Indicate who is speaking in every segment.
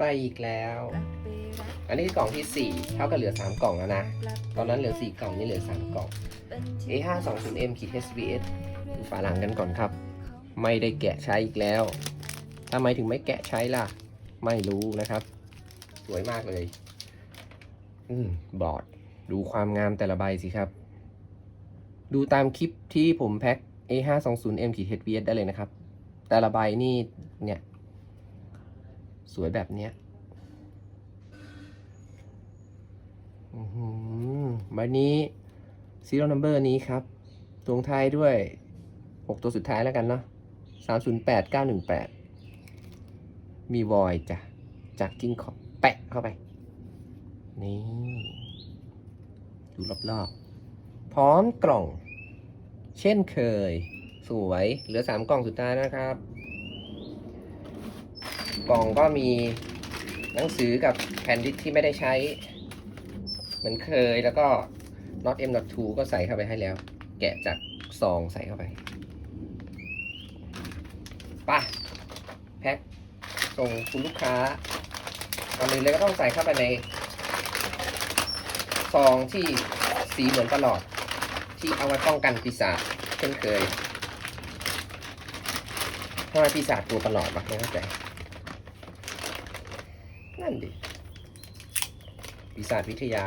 Speaker 1: ไปอีกแล้ว อันนี้คือกล่องที่ 4 เท่ากับเหลือ 3 กล่องแล้วนะ ตอนนั้นเหลือ 4 กล่องนี่เหลือ 3 กล่อง A520M ขีด HVS ดูฝาหลังกันก่อนครับ ไม่ได้แกะใช้อีกแล้วทำไมถึงไม่แกะใช้ล่ะ ไม่รู้นะครับ สวยมากเลย อืมบอร์ดดูความงามแต่ละใบสิครับ ดูตามคลิปที่ผมแพ็ค A520M ขีด HVS ได้เลยนะครับ แต่ละใบนี่เนี่ย สวยแบบเนี้ยอื้อหือใบนี้ serial number นี้ครับตรงท้ายด้วย 6 ตัวสุดท้ายแล้วกันเนาะ308 918 มีวอยจ้ะ จากกิ้งขอบแปะเข้าไป นี่ ดูรอบๆ พร้อมกล่อง เช่นเคย สวย เหลือ 3 กล่องสุดท้ายนะครับ กล่องก็มีหนังสือกับแผ่นดิสที่ไม่ได้ใช้ เหมือนเคยแล้วก็ not m not 2ก็ใส่เข้าไปให้แล้ว แกะจากซองใส่เข้าไปไป่ะแพ็คส่งคุณลูกค้าก่อนอื่นเลยก็ต้องใส่เข้าไปในซองที่สีเหมือนประหลอด ที่เอาไว้ป้องกันปีศาจเช่นเคยทำไมปีศาจตัวประหลอดวะไม่เข้าใจ นั่นดิปีศาจวิทยา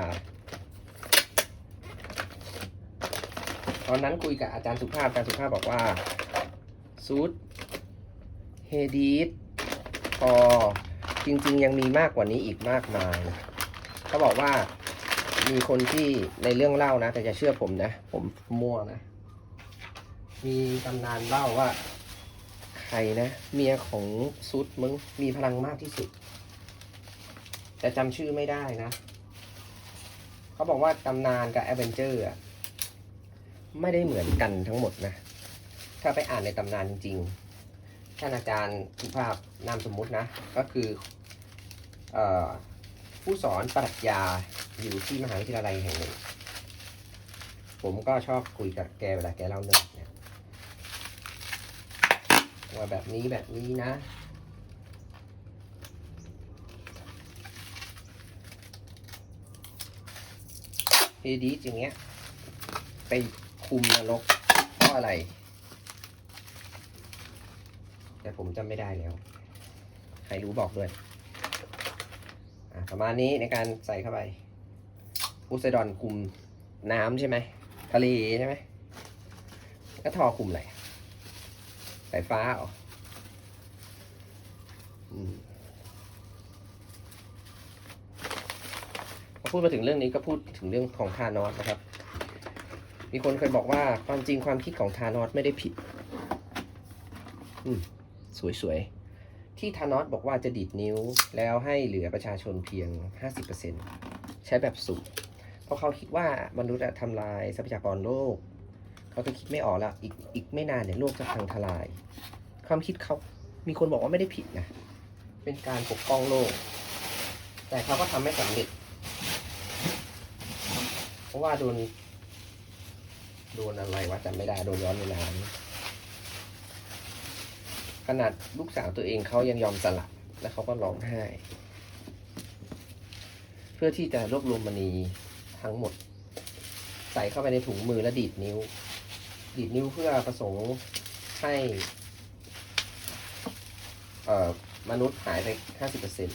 Speaker 1: ตอนนั้นคุยกับอาจารย์สุภาพ อาจารย์สุภาพบอกว่า ซูดเฮดีสพอจริง ๆ ยังมีมากกว่านี้อีกมากมาย เขาบอกว่ามีคนที่ในเรื่องเล่านะ แต่จะเชื่อผมนะ ผมมั่วนะ มีตำนานเล่าว่า ใครนะ เมียของซูดมึงมีพลังมากที่สุด แต่จำชื่อไม่ได้นะ เขาบอกว่าตำนานกับแอเวนเจอร์อะไม่ได้เหมือนกันทั้งหมดนะ ถ้าไปอ่านในตำนานจริงๆท่านอาจารย์สุภาพนามสมมุตินะ ก็คืออผู้สอนปรัชญาอยู่ที่มหาวิทยาลัยแห่งหนึ่ง ผมก็ชอบคุยกับแกเวลาแกเล่าเรื่องเนี่ยว่าแบบนี้แบบนี้นะ เฮดีสอย่างเงี้ย ไปคุมนรกเพราะอะไร แต่ผมจำไม่ได้แล้ว ใครรู้บอกด้วยประมาณนี้ในการใส่เข้าไปโพไซดอนคุมน้ำใช่ไหมทะเลใช่ไหมก็ทอคุมอะไรสายฟ้าเหรออืม พูดมาถึงเรื่องนี้ก็พูดถึงเรื่องของทานอสนะครับ มีคนเคยบอกว่าความจริงความคิดของทานอสไม่ได้ผิด อืมสวยๆ ที่ทานอสบอกว่าจะดีดนิ้วแล้วให้เหลือประชาชนเพียง 50%ใช้แบบสุ่มเพราะเขาคิดว่ามนุษย์ทำลายทรัพยากรโลก เขาก็คิดไม่ออกแล้วอีกอีกไม่นานเนี่ยโลกจะพังทลาย ความคิดเขามีคนบอกว่าไม่ได้ผิดนะ เป็นการปกป้องโลก แต่เขาก็ทำไม่สำเร็จ ราะว่าโดน โดนอะไรวะจำไม่ได้โดนย้อนเวลาขนาดลูกสาวตัวเองเขายังยอมสละแล้วเขาก็ร้องไห้ เพื่อที่จะรวบรวมมณีทั้งหมด ใส่เข้าไปในถุงมือและดีดนิ้ว ดีดนิ้วเพื่อประสงค์ให้เอ่อมนุษย์หายไปห้าสิบเปอร์เซ็น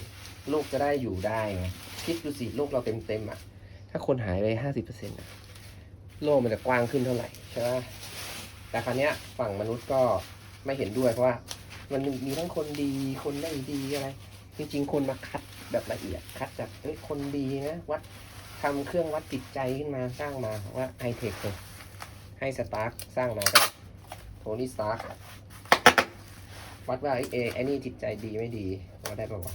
Speaker 1: โลกจะได้อยู่ได้ไงคิดดูสิโลกเราเต็มเต็มอะ ถ้าคนหายไปห้าสิบเปอร์เซ็นต์โลกมันจะกว้างขึ้นเท่าไหร่ใช่ไหมแต่คราวเนี้ยฝั่งมนุษย์ก็ไม่เห็นด้วยเพราะว่า มันมีทั้งคนดีคนไม่ดีอะไร จริง ๆ คนมาคัดแบบละเอียดคัดจากเอ้ยคนดีนะวัดทำเครื่องวัดจิตใจขึ้นมาสร้างมาว่าไฮเทคเลยให้สตาร์คสร้างมาก็โทนี่สตาร์ควัดว่าไอ้เอไอ้นี่จิตใจดีไม่ดีว่าได้ปะวะ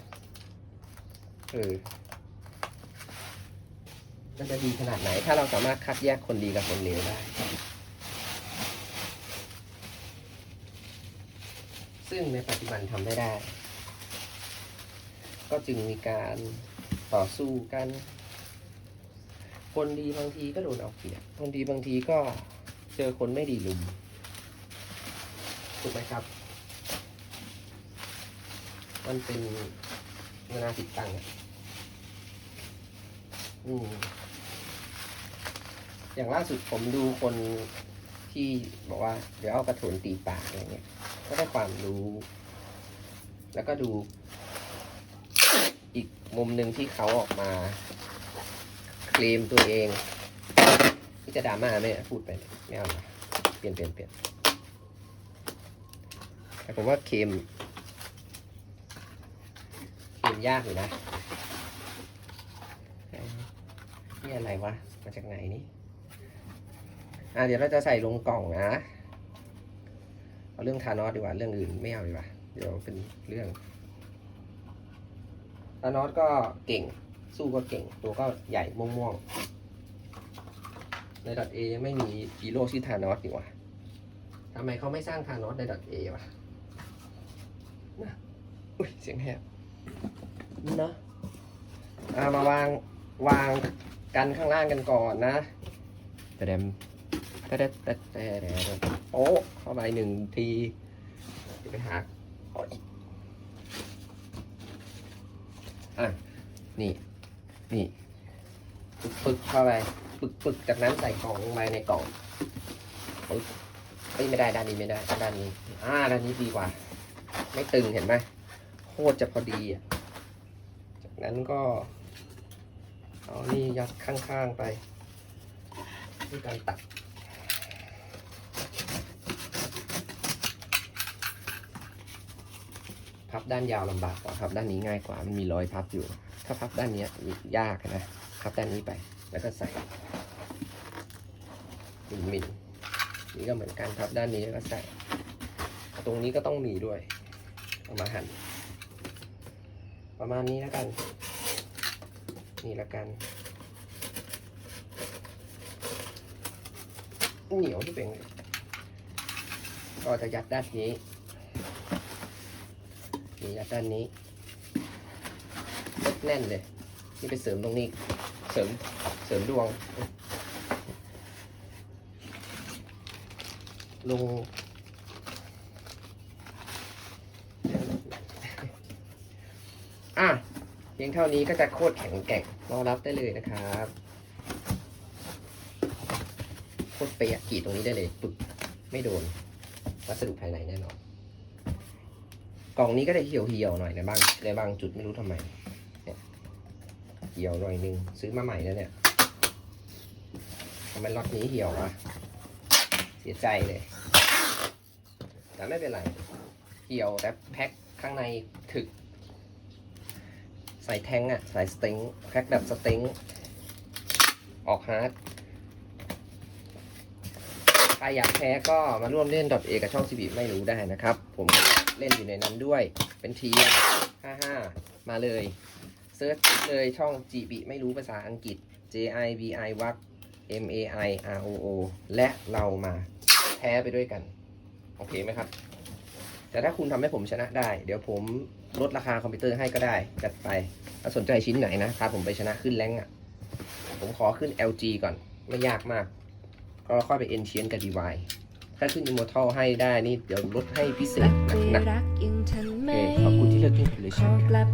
Speaker 1: เออ มันจะดีขนาดไหน ถ้าเราสามารถคัดแยกคนดีกับคนเลวได้ ซึ่งในปัจจุบันทำไม่ได้ ก็จึงมีการต่อสู้กัน คนดีบางทีก็โดนเอาเปรียบ คนดีบางทีก็เจอคนไม่ดีลุม ถูกไหมครับ มันเป็นเวลาติดตั้งอะอืม อย่างล่าสุดผมดูคนที่บอกว่าเดี๋ยวเอากระถุนตีปากอะไรเงี้ย ก็ได้ความรู้ แล้วก็ดูอีกมุมหนึ่งที่เขาออกมา เคลมตัวเองที่จะดราม่าไหมพูดไปไม่เอาเปลี่ยนเปลี่ยนเปลี่ยนแต่ผมว่าเคลมเคลมยากอยู่นะนี่อะไรวะ มาจากไหนนี่ อะเดี๋ยวเราจะใส่ลงกล่องนะเอาเรื่องทานอสดีกว่าเรื่องอื่นไม่เอาดีกว่าเดี๋ยวเป็นเรื่องทานอสก็เก่งสู้ก็เก่งตัวก็ใหญ่ม่วงๆในดอทเอยังไม่มีฮีโร่ชื่อทานอสดีกว่าทำไมเขาไม่สร้างทานอสในดอทเอวะนะอุ้ยเสียงแหบเนาะอ่ามาวางวางกันข้างล่างกันก่อนนะแต่เดม แต่แต่แต่แต่แต่โอ้เข้าไปหนึ่งทีไปหาเอาอีกอะ นี่ นี่ปึกปึกเข้าไปปึกปึกจากนั้นใส่กล่องลงไปในกล่องปึ๊บเอ้ยไม่ได้ด้านนี้ไม่ได้ด้านนี้ อ่าด้านนี้ดีกว่า ไม่ตึงเห็นไหมโคตรจะพอดีอะจากนั้นก็เอานี่ยัดข้างๆไปด้วยการตัด พับด้านยาวลำบากกว่าพับด้านนี้ง่ายกว่ามันมีรอยพับอยู่ ถ้าพับด้านนี้ยากนะพับด้านนี้ไป แล้วก็ใส่มินมินนี่ก็เหมือนกันพับด้านนี้แล้วก็ใส่ ตรงนี้ก็ต้องมีด้วยเอามาหั่นประมาณนี้แล้วกัน นี่แล้วกันเหนียวที่เป็นก็จะยัดด้านนี้ นี่ยัดด้านนี้แน่นเลย นี่ไปเสริมตรงนี้ เสริม เสริมดวง ลงอะเพียงเท่านี้ก็จะโคตรแข็งแกร่งรอรับได้เลยนะครับ โคตรเปียกกรีดตรงนี้ได้เลยปึกไม่โดน วัสดุภายในแน่นอน กล่องนี้ก็จะเหี่ยวเหี่ยวๆหน่อยในบางในบางจุดไม่รู้ทำไมเนี่ยเหี่ยวหน่อยนึงซื้อมาใหม่แล้วเนี่ยทำไมล็อตนี้เหี่ยววะเสียใจเลย แต่ไม่เป็นไรเหี่ยวแต่แพ็คข้างในถึก ใส่แทงอะใส่สต็งแพ็คแบบสต็งออกฮาร์ดใครอยากแพ้ก็มาร่วมเล่น .a กับช่องซีบีไม่รู้ได้นะครับ ผม เล่นอยู่ในนั้นด้วย เป็นทีม55 มาเลยเซิร์ชเลยช่อง GB ไม่รู้ภาษาอังกฤษ J I B I วัก M A I R O O และเรามาแพ้ไปด้วยกัน โอเคไหมครับ แต่ถ้าคุณทำให้ผมชนะได้ เดี๋ยวผมลดราคาคอมพิวเตอร์ให้ก็ได้ จัดไป ถ้าสนใจชิ้นไหนนะครับผมไปชนะขึ้นแรงค์อะ ผมขอขึ้น LG ก่อน ไม่ยากมาก ก็ค่อยไปเอ็นเชียนกับ DY ถ้าขึ้น Immortal ให้ได้นี่เดี๋ยวลดให้พิเศ
Speaker 2: รั
Speaker 1: ษ
Speaker 2: กไป
Speaker 1: หนัก
Speaker 2: รักยังทัน
Speaker 1: ๆ
Speaker 2: ไห
Speaker 1: โอ
Speaker 2: ม
Speaker 1: เคขอบคุณที่เลือกกินเลย
Speaker 2: ขอกลับ